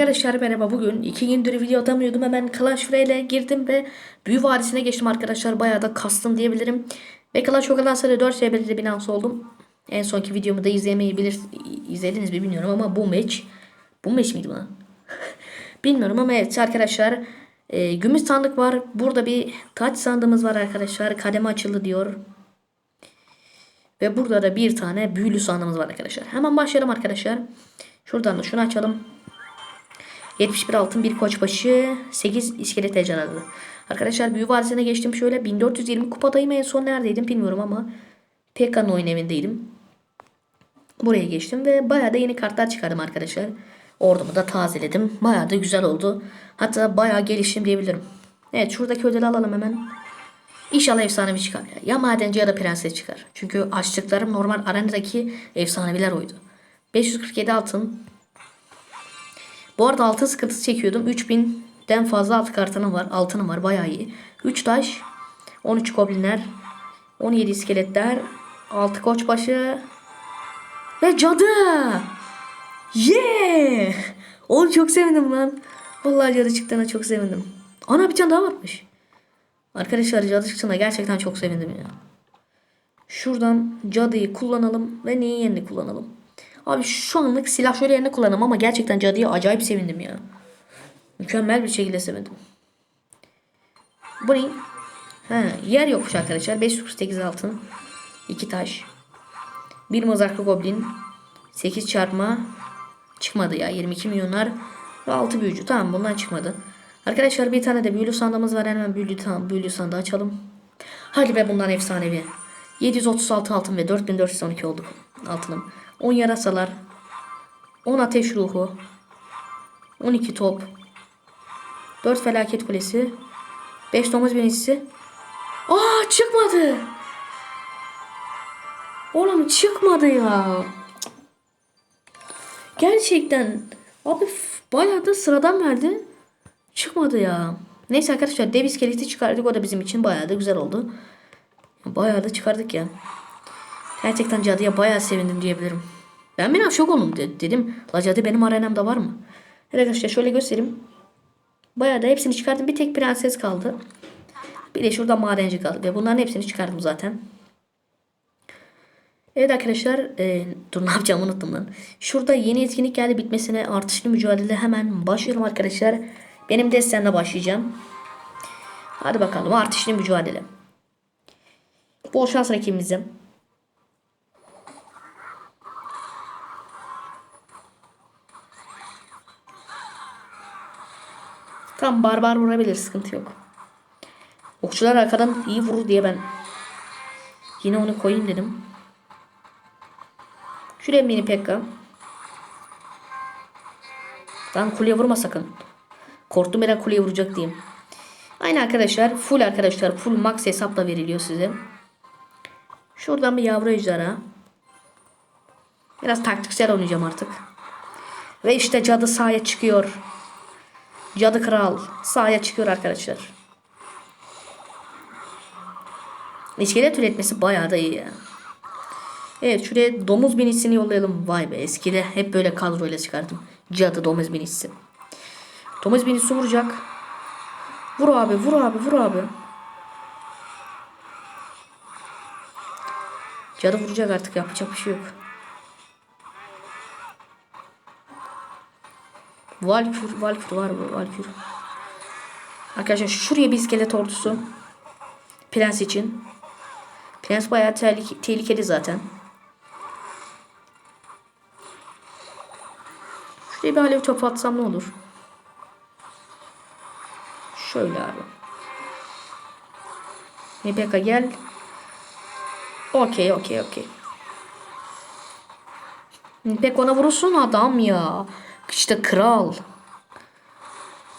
Arkadaşlar merhaba bugün iki gündür video atamıyordum. Hemen Clash Royale'e girdim ve Büyü Vadisi'ne geçtim arkadaşlar. Bayağı da kastım diyebilirim. Ve Clash Royale'dan sonra 4 sebepli binans oldum. En sonki videomu da izlemeyi bilir izlediniz mi bilmiyorum ama bu maç bu maç miydi lan? Bilmiyorum ama evet arkadaşlar e, gümüş sandık var. Burada bir taç sandığımız var arkadaşlar. Kademe açıldı diyor. Ve burada da bir tane büyülü sandığımız var arkadaşlar. Hemen başlayalım arkadaşlar. Şuradan da şunu açalım 71 altın bir koçbaşı 8 iskelet ejderhaları. Arkadaşlar büyü vadisine geçtim şöyle 1420 kupadayım en son neredeydim bilmiyorum ama Pekka'nın oyun evindeydim. Buraya geçtim ve bayağı da yeni kartlar çıkardım arkadaşlar. Ordumu da tazeledim. Bayağı da güzel oldu. Hatta bayağı geliştim diyebilirim. Evet şuradaki ödülü alalım hemen. İnşallah efsanevi çıkar. Ya. ya madenci ya da prenses çıkar. Çünkü açtıklarım normal arenadaki efsaneviler oydu. 547 altın, bu arada altın sıkıntısı çekiyordum. 3000'den fazla alt kartınım var. Altınım var bayağı iyi. 3 taş. 13 goblinler. 17 iskeletler. 6 koçbaşı. Ve cadı. Yeah. Oğlum çok sevindim lan. Vallahi cadı çıktığına çok sevindim. Ana bir tane daha varmış. Arkadaşlar cadı çıktığına gerçekten çok sevindim ya. Şuradan cadıyı kullanalım ve neyi yerini kullanalım. Abi şu anlık silah şöyle yerine kullanım ama gerçekten cadıya acayip sevindim ya. Mükemmel bir şekilde sevindim. Bu ne? He, yer yokmuş arkadaşlar. 548 altın. 2 taş. 1 mızraklı goblin. 8 çarpma. Çıkmadı ya. 22 milyonlar. Ve 6 büyücü. Tamam bundan çıkmadı. Arkadaşlar bir tane de büyülü sandığımız var. Hemen büyülü, tamam, büyülü sandığı açalım. Hadi be bundan efsanevi. 736 altın ve 4412 olduk altınım. 10 yarasalar. 10 ateş ruhu. 12 top. 4 felaket kulesi. 5 domuz binicisi. Aa çıkmadı. Oğlum çıkmadı ya. Gerçekten. Abi bayağı da sıradan verdi. Çıkmadı ya. Neyse arkadaşlar dev iskeleti çıkardık. O da bizim için bayağı da güzel oldu. Bayağı da çıkardık ya. Gerçekten cadıya bayağı sevindim diyebilirim. Ben biraz şok oldum de- dedim. La cadı benim arenamda var mı? Evet arkadaşlar şöyle göstereyim. Bayağı da hepsini çıkardım. Bir tek prenses kaldı. Bir de şurada madenci kaldı. Ve bunların hepsini çıkardım zaten. Evet arkadaşlar. E, dur ne yapacağımı unuttum lan. Şurada yeni etkinlik geldi bitmesine artışlı mücadele hemen başlıyorum arkadaşlar. Benim destenle başlayacağım. Hadi bakalım artışlı mücadele. Bol şans rakibimize. Tam barbar vurabilir sıkıntı yok. Okçular arkadan iyi vurur diye ben yine onu koyayım dedim. Şuraya mini pekka. Lan kuleye vurma sakın. Korktum an kuleye vuracak diyeyim. Aynı arkadaşlar full arkadaşlar full max hesapla veriliyor size. Şuradan bir yavru ejderha. Biraz taktiksel oynayacağım artık. Ve işte cadı sahaya çıkıyor. Cadı kral sahaya çıkıyor arkadaşlar. İskelet üretmesi bayağı da iyi ya. Evet şuraya domuz binisini yollayalım. Vay be eskide hep böyle kadroyla çıkardım. Cadı domuz binisi. Domuz binisi vuracak. Vur abi vur abi vur abi. Cadı vuracak artık yapacak bir şey yok. Valkür, Valkür var mı? Valkür. Arkadaşlar şuraya bir iskelet ordusu. Prens için. Prens bayağı tehlike, tehlikeli zaten. Şuraya bir alev topu atsam ne olur? Şöyle abi. Rebecca gel. Okey okey okey. Pek ona vurursun adam ya. İşte kral.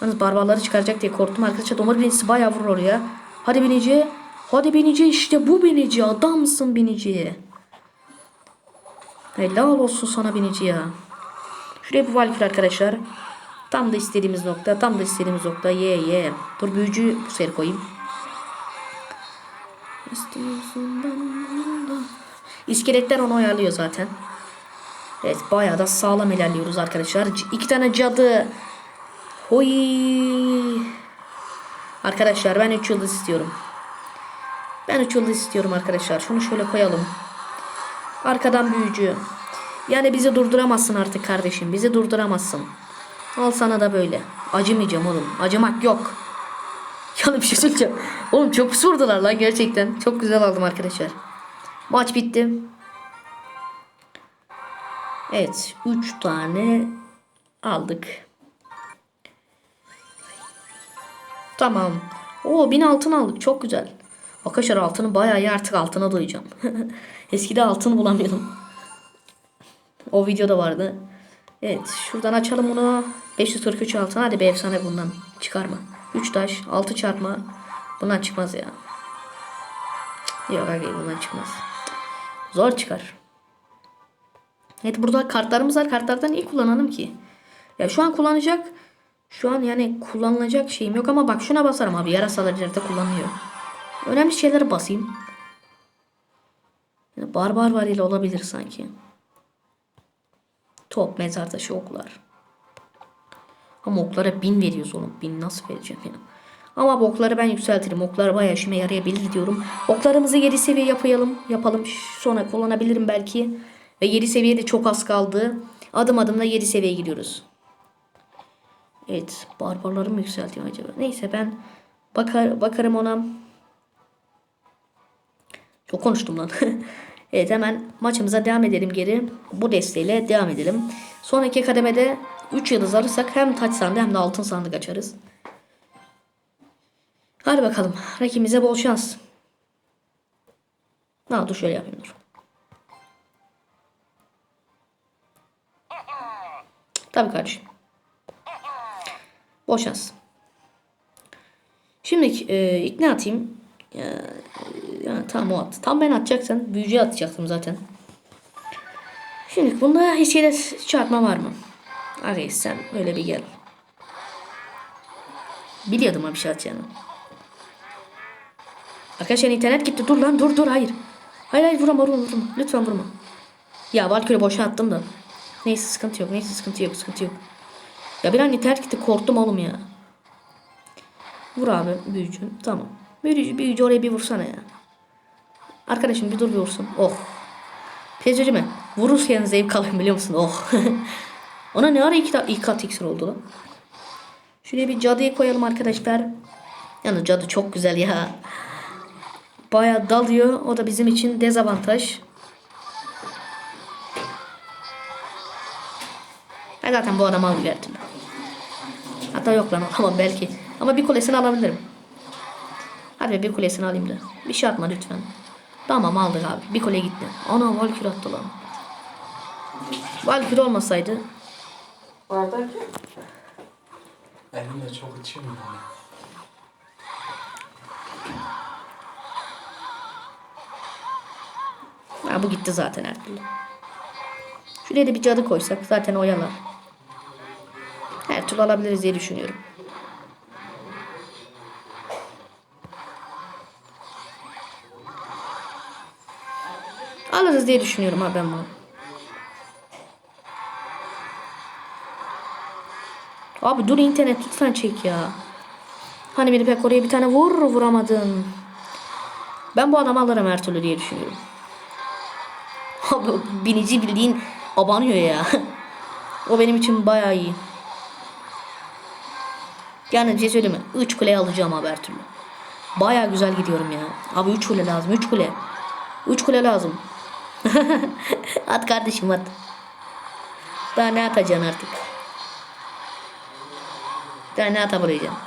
Yalnız barbarları çıkaracak diye korktum arkadaşlar. Domar binicisi bayağı vurur oraya. Hadi binici. Hadi binici işte bu binici. Adamsın binici. Helal olsun sana binici ya. Şuraya bir valkür arkadaşlar. Tam da istediğimiz nokta. Tam da istediğimiz nokta. Ye yeah, ye. Yeah. Dur büyücü bu sefer koyayım. İskeletler onu ayarlıyor zaten. Evet bayağı da sağlam ilerliyoruz arkadaşlar. C- İki tane cadı Hoy. Arkadaşlar ben 3 yıldız istiyorum. Ben 3 yıldız istiyorum arkadaşlar. Şunu şöyle koyalım. Arkadan büyücü. Yani bizi durduramazsın artık kardeşim. Bizi durduramazsın. Al sana da böyle. Acımayacağım oğlum. Acımak yok. Yani bir şey söyleyeceğim. Oğlum çok pis vurdular lan gerçekten. Çok güzel aldım arkadaşlar. Maç bitti. Evet. 3 tane aldık. Tamam. Oo 1000 altın aldık. Çok güzel. Arkadaşlar altını bayağı iyi artık altına doyacağım. Eskide altın bulamıyordum. O videoda vardı. Evet şuradan açalım bunu. 543 altın. Hadi bir efsane bundan çıkarma. 3 taş 6 çarpma. Bundan çıkmaz ya. Yok hayır bundan çıkmaz. Zor çıkar. Evet burada kartlarımız var. Kartlardan iyi kullanalım ki. Ya şu an kullanacak şu an yani kullanılacak şeyim yok ama bak şuna basarım abi. Yarasalar ileride kullanılıyor. Önemli şeylere basayım. Yani barbar var ile olabilir sanki. Top, mezar taşı, oklar. Ama oklara bin veriyoruz oğlum. Bin nasıl vereceğim ya? Ama okları ben yükseltirim. Oklar bayağı işime yarayabilir diyorum. Oklarımızı 7 seviye yapayalım. Yapalım. Sonra kullanabilirim belki. Ve 7 seviyede çok az kaldı. Adım adım da 7 seviyeye gidiyoruz. Evet. Barbarları mı yükselteyim acaba? Neyse ben bakar, bakarım ona. Çok konuştum lan. evet hemen maçımıza devam edelim geri. Bu desteğiyle devam edelim. Sonraki kademede 3 yıldız alırsak hem taç sandığı hem de altın sandık açarız. Hadi bakalım. Rakibimize bol şans. Ha, dur şöyle yapayım dur. Tabii kardeşim. Bol şans. Şimdi e, ilk ne atayım? Ya, ya, tamam o at. Tam ben atacaksam büyücü atacaktım zaten. Şimdi bunda hiç şeyler çarpma var mı? Arayız sen öyle bir gel. Biliyordum abi bir şey atacağını. Arkadaşlar internet gitti. Dur lan dur dur hayır. Hayır hayır vurma vurma vurma. Lütfen vurma. Ya Valkyrie boşa attım da. Neyse sıkıntı yok. Neyse sıkıntı yok. Sıkıntı yok. Ya bir an internet gitti. Korktum oğlum ya. Vur abi büyücü. Tamam. Büyücü, büyücü oraya bir vursana ya. Arkadaşım bir dur bir vursun. Oh. Tecrübe mi? Vururken zevk alıyorum biliyor musun? Oh. Ona ne ara iki, iki kat iksir oldu lan. Şuraya bir cadıyı koyalım arkadaşlar. Yalnız cadı çok güzel ya. Baya dalıyor. O da bizim için dezavantaj. Ben zaten bu adamı alacaktım. Hatta yok lan alamam belki. Ama bir kulesini alabilirim. Hadi bir kulesini alayım da. Bir şey atma lütfen. Tamam aldık abi. Bir kule gitti. Ana Valkyrie attı lan. Valkyrie olmasaydı. Bardak yok. Elimle çok içiyorum yani. Ha, bu gitti zaten her türlü. Şuraya da bir cadı koysak zaten oyalar. Her türlü alabiliriz diye düşünüyorum. Alırız diye düşünüyorum ha ben bunu. Abi dur internet lütfen çek ya. Hani beni pek oraya bir tane vur vuramadın. Ben bu adamı alırım her türlü diye düşünüyorum. Abi binici bildiğin abanıyor ya. o benim için bayağı iyi. Yani bir şey söyleyeyim mi? 3 kule alacağım abi her türlü. Bayağı güzel gidiyorum ya. Abi 3 kule lazım 3 kule. 3 kule lazım. at kardeşim at. Daha ne atacaksın artık? Daha ne atabileceksin?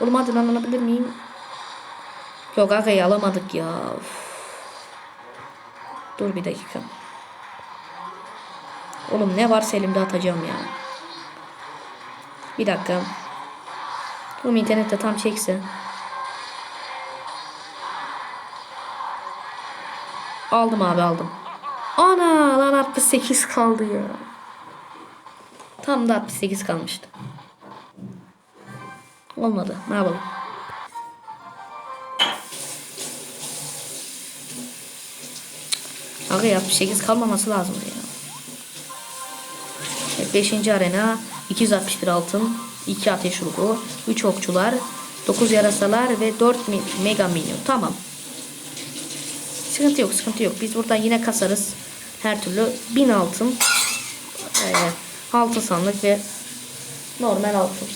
Oğlum hadi lan alabilir miyim? Yok arkayı alamadık ya. Uf. Dur bir dakika. Oğlum ne varsa elimde atacağım ya. Bir dakika. Oğlum internette tam çekse. Aldım abi aldım. Ana lan 68 kaldı ya. Tam da 68 kalmıştı. Olmadı. Ne yapalım? Aga 68 kalmaması lazım ya. Evet, 5. arena 261 altın, 2 ateş ruhu, 3 okçular, 9 yarasalar ve 4 mi- mega minyon. Tamam. Sıkıntı yok, sıkıntı yok. Biz buradan yine kasarız. Her türlü 1000 altın, e, altın sandık ve normal altın.